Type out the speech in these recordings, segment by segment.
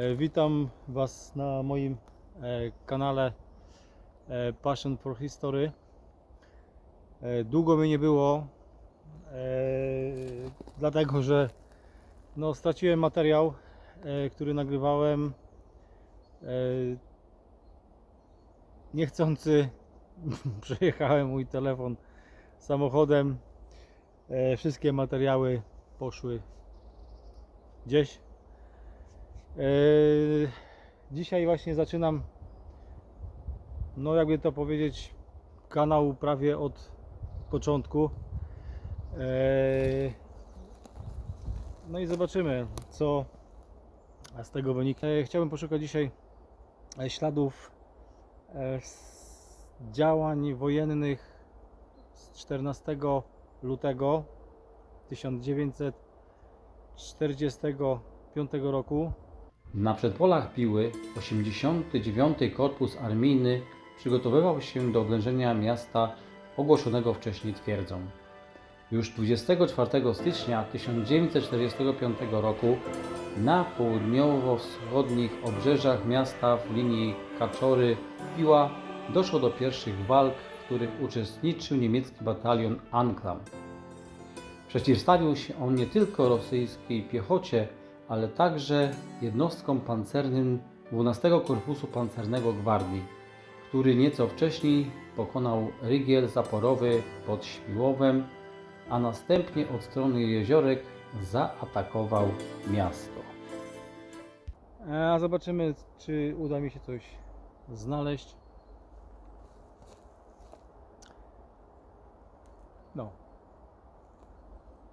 E, Witam Was na moim e, kanale e, Passion for History. Długo mnie nie było, dlatego że no, straciłem materiał, który nagrywałem. Niechcący przejechałem mój telefon samochodem. Wszystkie materiały poszły gdzieś. Eee, Dzisiaj właśnie zaczynam, no jakby to powiedzieć, kanał prawie od początku. Eee, No i zobaczymy, co z tego wyniknie. Eee, Chciałbym poszukać dzisiaj e, śladów e, działań wojennych z 14 lutego 1945 roku. Na przedpolach Piły 89 Korpus Armijny przygotowywał się do oblężenia miasta ogłoszonego wcześniej twierdzą. Już 24 stycznia 1945 roku na południowo-wschodnich obrzeżach miasta w linii Kaczory-Piła doszło do pierwszych walk, w których uczestniczył niemiecki batalion Anklam. Przeciwstawił się on nie tylko rosyjskiej piechocie, ale także jednostkom pancernym 12 Korpusu Pancernego Gwardii, który nieco wcześniej pokonał rygiel zaporowy pod Śmiłowem, a następnie od strony jeziorek zaatakował miasto. A zobaczymy, czy uda mi się coś znaleźć. No.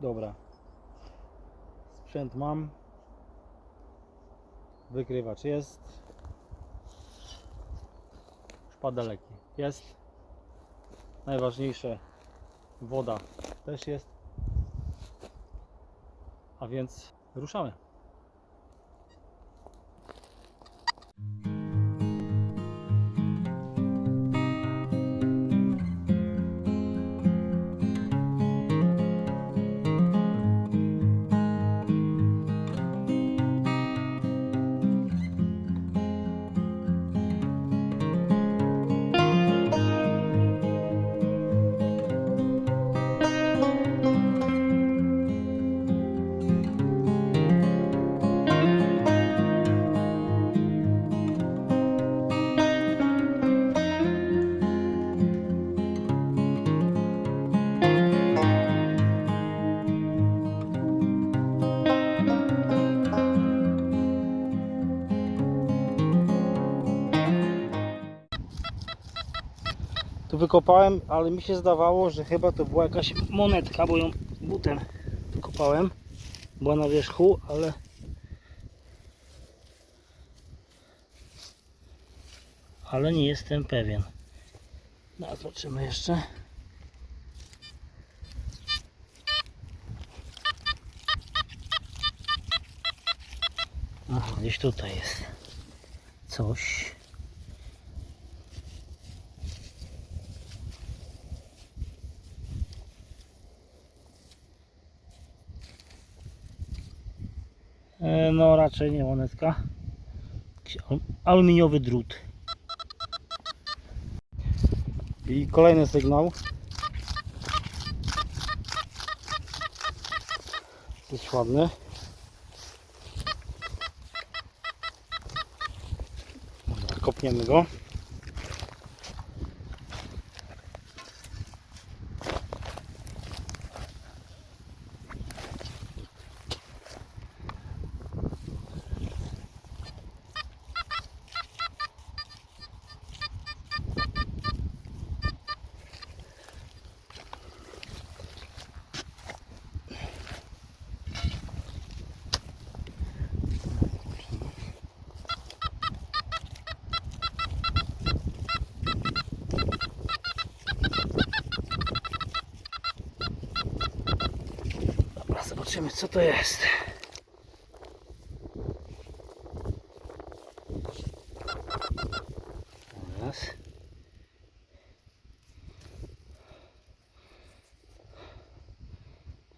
Dobra. Sprzęt mam. Wykrywacz jest. Szpadeleki jest. Najważniejsze woda też jest. A więc ruszamy. Wykopałem, ale mi się zdawało, że chyba to była jakaś monetka, bo ją butem wykopałem. Była na wierzchu, ale ale nie jestem pewien. No, zobaczymy jeszcze. Aha, gdzieś tutaj jest coś. E, No raczej nie monetka. Aluminiowy drut. I kolejny sygnał. Dość ładny. Kopniemy go. Dobra, zobaczymy co to jest. Raz.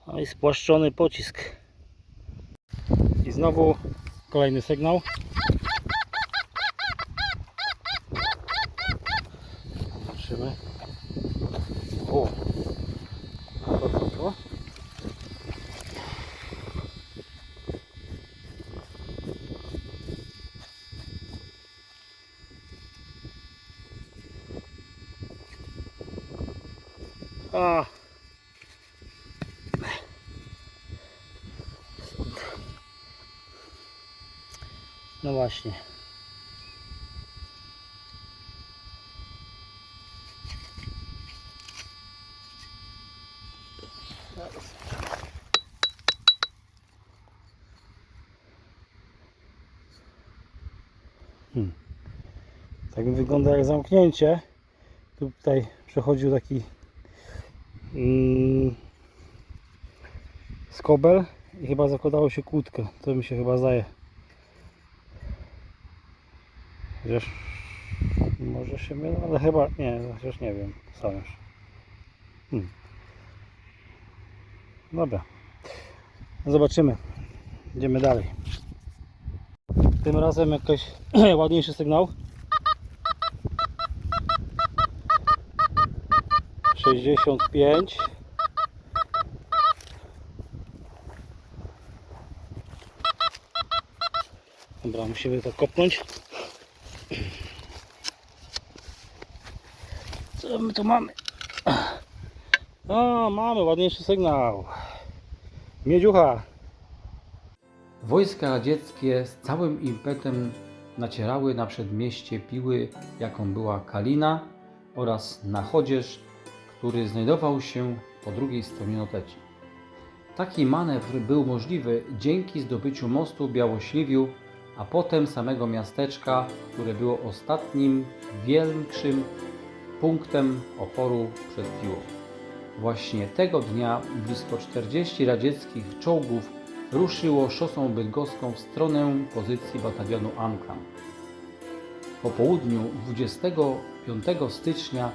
No i spłaszczony pocisk. I znowu kolejny sygnał. A. No właśnie. Hmm. Tak wygląda jak zamknięcie. Tutaj przechodził taki skobel i chyba zakładało się kłódkę. To mi się chyba zdaje. Chociaż może się mylę, ale chyba nie, chociaż nie wiem sam już. Hmm. Dobra. Zobaczymy. Idziemy dalej. Tym razem jakiś ładniejszy sygnał. 65 Dobra, musimy to kopnąć. Co my tu mamy? O, mamy ładniejszy sygnał. Miedziucha. Wojska radzieckie z całym impetem nacierały na przedmieście Piły, jaką była Kalina oraz na Chodzież, który znajdował się po drugiej stronie Noteci. Taki manewr był możliwy dzięki zdobyciu mostu Białośliwiu, a potem samego miasteczka, które było ostatnim większym punktem oporu przed Piłą. Właśnie tego dnia blisko 40 radzieckich czołgów ruszyło szosą bydgoską w stronę pozycji batalionu Anklam. Po południu 25 stycznia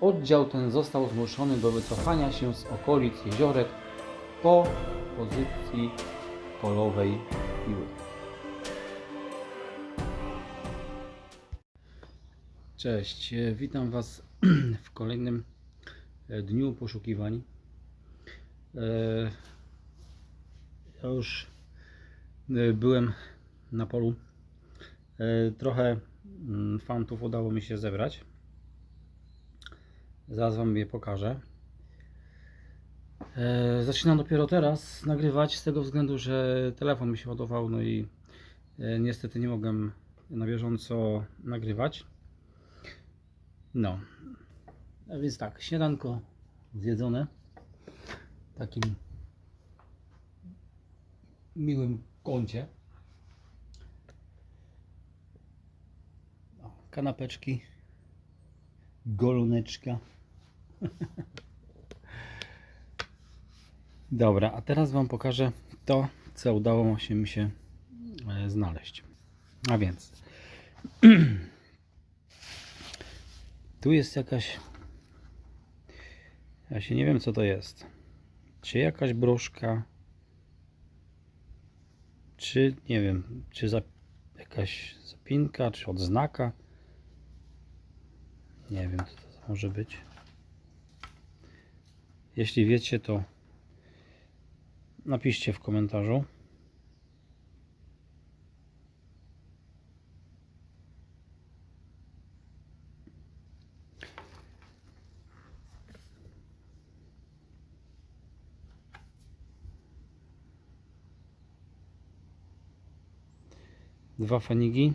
oddział ten został zmuszony do wycofania się z okolic jeziorek po pozycji polowej Piły. Cześć, e, witam Was w kolejnym e, dniu poszukiwań. E, Ja już byłem na polu. Trochę mm, fantów udało mi się zebrać. Zaraz Wam je pokażę. E, Zaczynam dopiero teraz nagrywać z tego względu, że telefon mi się ładował, no i e, niestety nie mogłem na bieżąco nagrywać. No, a więc tak, śniadanko zjedzone takim miłym kącie. Kanapeczki, goloneczka. Dobra, a teraz Wam pokażę to, co udało się mi się e, znaleźć. A więc tu jest jakaś ja się nie wiem co to jest. Czy jakaś broszka, czy nie wiem, czy za, jakaś zapinka, czy odznaka. Nie wiem co to może być. Jeśli wiecie, to napiszcie w komentarzu. Dwa fanigi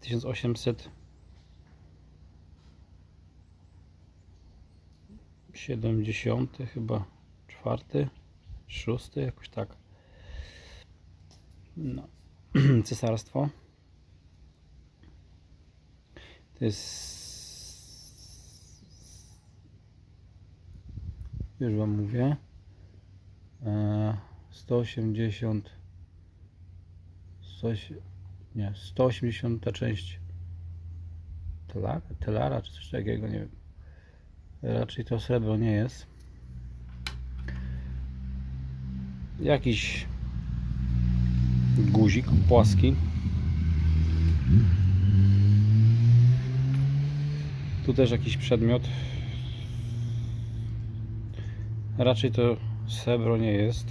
1800 70 chyba czwarty, szósty, jakoś tak. No. Cesarstwo. To jest. Już Wam mówię. E, 180. 100, nie, 180 część telara, telara czy coś takiego, nie wiem. Raczej to srebro nie jest. Jakiś guzik płaski. Tu też jakiś przedmiot. Raczej to srebro nie jest.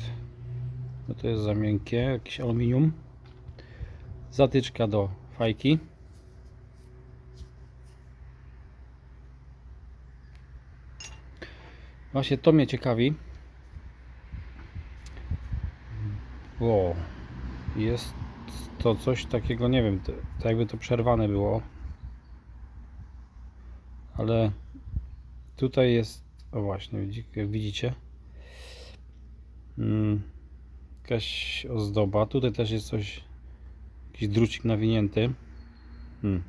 Bo to jest za miękkie, jakiś aluminium. Zatyczka do fajki. Właśnie to mnie ciekawi. Wow. Jest to coś takiego, nie wiem, to, jakby to przerwane było. Ale tutaj jest, o właśnie, jak widzicie, mm, jakaś ozdoba. Tutaj też jest coś, jakiś drucik nawinięty. Hmm.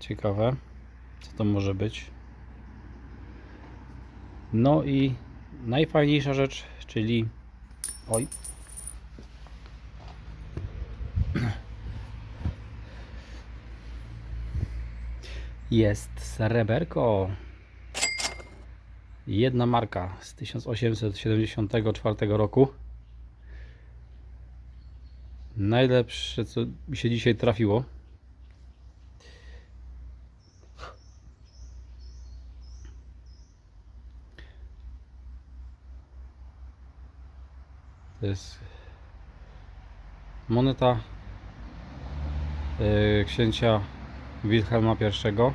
Ciekawe, co to może być. No i najfajniejsza rzecz, czyli oj. Jest sreberko. Jedna marka z 1874 roku. Najlepsze, co mi się dzisiaj trafiło. To jest moneta yy, księcia Wilhelma I.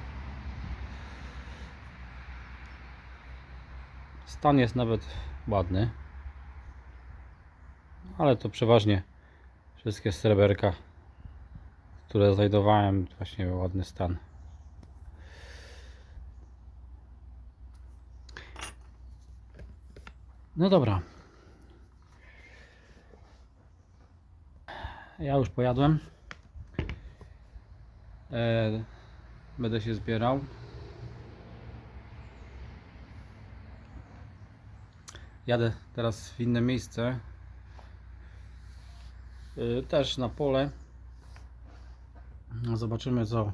Stan jest nawet ładny, ale to przeważnie wszystkie sreberka, które znajdowałem, właśnie ładny stan. No dobra. Ja już pojadłem. E, będę się zbierał. Jadę teraz w inne miejsce. E, też na pole. Zobaczymy, co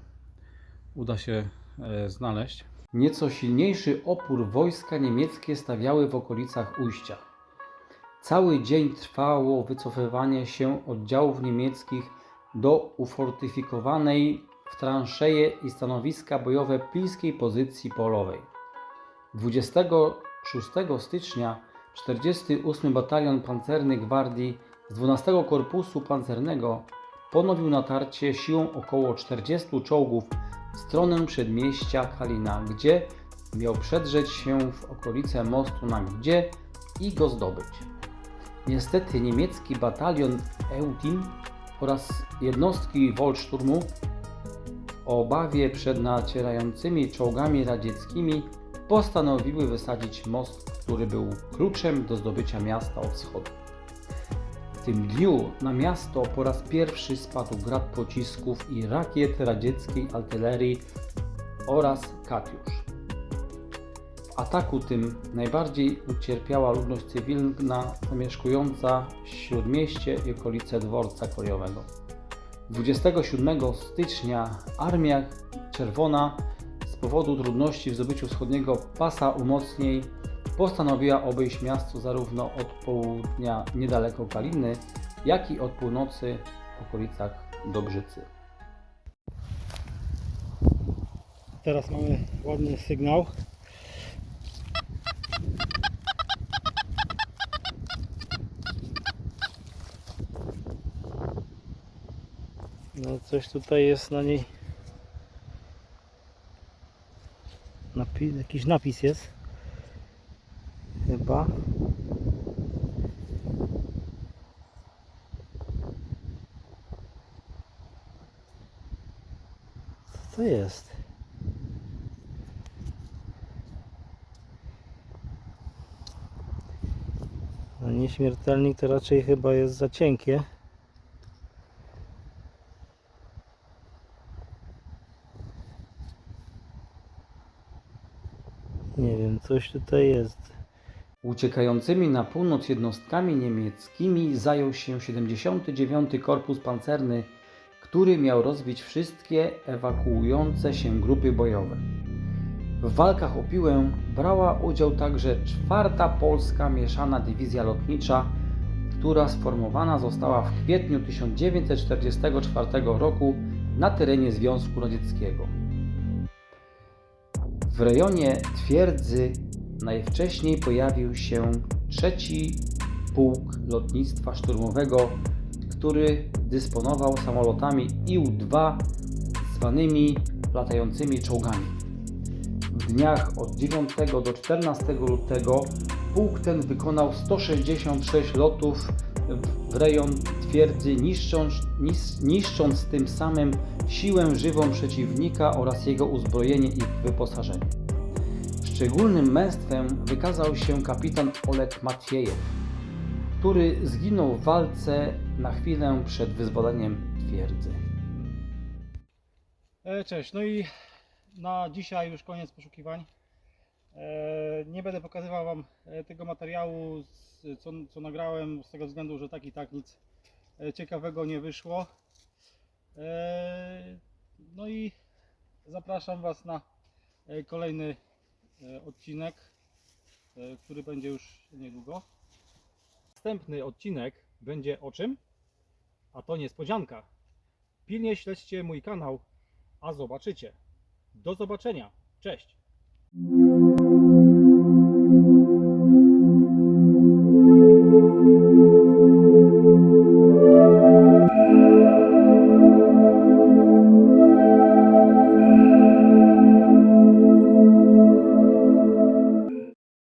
uda się e, znaleźć. Nieco silniejszy opór wojska niemieckie stawiały w okolicach ujścia. Cały dzień trwało wycofywanie się oddziałów niemieckich do ufortyfikowanej w transzeje i stanowiska bojowe pilskiej pozycji polowej. 26 stycznia 48 Batalion Pancerny Gwardii z 12 Korpusu Pancernego ponowił natarcie siłą około 40 czołgów w stronę przedmieścia Kalina, gdzie miał przedrzeć się w okolice mostu na Gdzie i go zdobyć. Niestety niemiecki batalion Eutin oraz jednostki Wolszturmu o obawie przed nacierającymi czołgami radzieckimi postanowiły wysadzić most, który był kluczem do zdobycia miasta od wschodu. W tym dniu na miasto po raz pierwszy spadł grad pocisków i rakiet radzieckiej artylerii oraz Katiusz. Ataku tym najbardziej ucierpiała ludność cywilna zamieszkująca śródmieście i okolice dworca kolejowego. 27 stycznia Armia Czerwona z powodu trudności w zdobyciu wschodniego pasa umocnień postanowiła obejść miasto zarówno od południa niedaleko Kaliny, jak i od północy w okolicach Dobrzycy. Teraz mamy ładny sygnał. No coś tutaj jest na niej. Jakiś napis jest. Chyba. Co to jest? No nieśmiertelnik to raczej chyba jest za cienkie. Nie wiem, coś tutaj jest. Uciekającymi na północ jednostkami niemieckimi zajął się 79 Korpus Pancerny, który miał rozbić wszystkie ewakuujące się grupy bojowe. W walkach o Piłę brała udział także czwarta polska mieszana dywizja lotnicza, która sformowana została w kwietniu 1944 roku na terenie Związku Radzieckiego. W rejonie twierdzy najwcześniej pojawił się trzeci pułk lotnictwa szturmowego, który dysponował samolotami IU-2 zwanymi latającymi czołgami. W dniach od 9 do 14 lutego pułk ten wykonał 166 lotów w rejon twierdzy, niszcząc, nis- niszcząc tym samym siłę żywą przeciwnika oraz jego uzbrojenie i wyposażenie. Szczególnym męstwem wykazał się kapitan Oleg Matwiejew, który zginął w walce na chwilę przed wyzwoleniem twierdzy. E, Cześć, no i na dzisiaj już koniec poszukiwań. E, Nie będę pokazywał Wam e, tego materiału, z- co, co nagrałem, z tego względu, że tak i tak nic e, ciekawego nie wyszło. E, No i zapraszam Was na e, kolejny odcinek, który będzie już niedługo. Następny odcinek będzie o czym? A to niespodzianka. Pilnie śledźcie mój kanał, a zobaczycie. Do zobaczenia. Cześć.